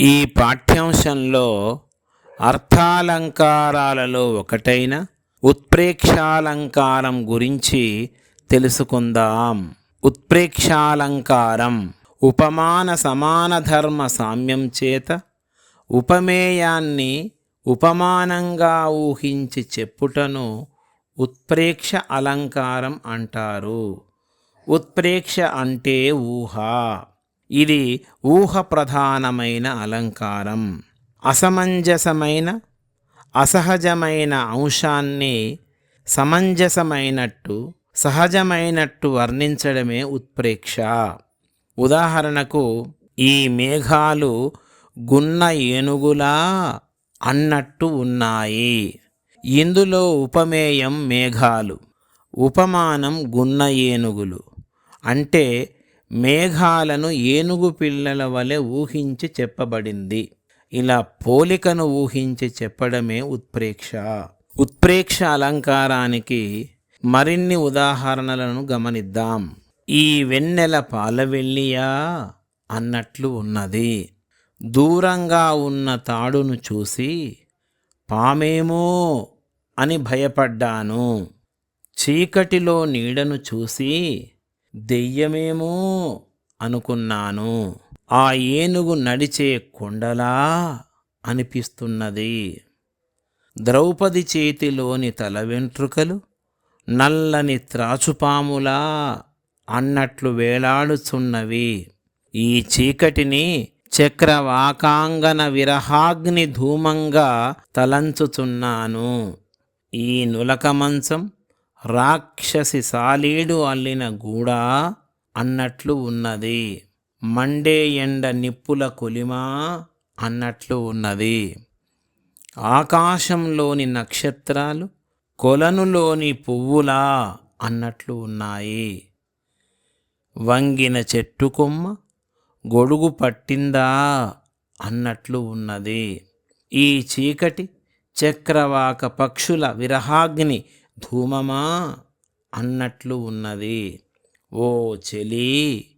ఈ పాఠ్యాంశంలో అర్థాలంకారాలలో ఒకటైన ఉత్ప్రేక్షాలంకారం గురించి తెలుసుకుందాం. ఉత్ప్రేక్షాలంకారం ఉపమాన సమాన ధర్మ సామ్యం చేత ఉపమేయాన్ని ఉపమానంగా ఊహించి చెప్పుటను ఉత్ప్రేక్ష అలంకారం అంటారు. ఉత్ప్రేక్ష అంటే ఊహ. ఇది ఊహ ప్రధానమైన అలంకారం. అసమంజసమైన అసహజమైన అంశాన్ని సమంజసమైనట్టు సహజమైనట్టు వర్ణించడమే ఉత్ప్రేక్ష. ఉదాహరణకు ఈ మేఘాలు గున్న ఏనుగులా అన్నట్టు ఉన్నాయి. ఇందులో ఉపమేయం మేఘాలు ఉపమానం గున్న ఏనుగులు. అంటే మేఘాలను ఏనుగు పిల్లల వలె ఊహించి చెప్పబడింది. ఇలా పోలికను ఊహించి చెప్పడమే ఉత్ప్రేక్ష. ఉత్ప్రేక్ష అలంకారానికి మరిన్ని ఉదాహరణలను గమనిద్దాం. ఈ వెన్నెల పాలవెల్లియా అన్నట్లు ఉన్నది. దూరంగా ఉన్న తాడును చూసి పామేమో అని భయపడ్డాను. చీకటిలో నీడను చూసి దెయ్యమేమో అనుకున్నాను. ఆ ఏనుగు నడిచే కొండలా అనిపిస్తున్నది. ద్రౌపది చేతిలోని తల వెంట్రుకలు నల్లని త్రాచుపాములా అన్నట్లు వేలాడుచున్నవి. ఈ చీకటిని చక్రవాకాంగన విరహాగ్ని ధూమంగా తలంచుచున్నాను. ఈ నులక మంచం రాక్షసి సాలీడు అల్లిన గూడా అన్నట్లు ఉన్నది. మండే ఎండ నిప్పుల కొలిమా అన్నట్లు ఉన్నది. ఆకాశంలోని నక్షత్రాలు కొలనులోని పువ్వులా అన్నట్లు ఉన్నాయి. వంగిన చెట్టు కొమ్మ గొడుగు పట్టిందా అన్నట్లు ఉన్నది. ఈ చీకటి చక్రవాక పక్షుల విరహాగ్ని ధూమమా అన్నట్లు ఉన్నది. ఓ చెలి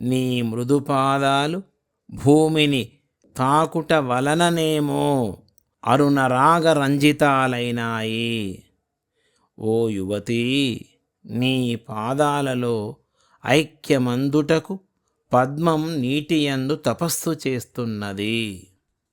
నీ మృదుపాదాలు భూమిని తాకుట వలననేమో అరుణరాగ రంజితాలైనాయి ఓ యువతి నీ పాదాలలో ఐక్యమందుటకు పద్మం నీటియందు తపస్సు చేస్తున్నది.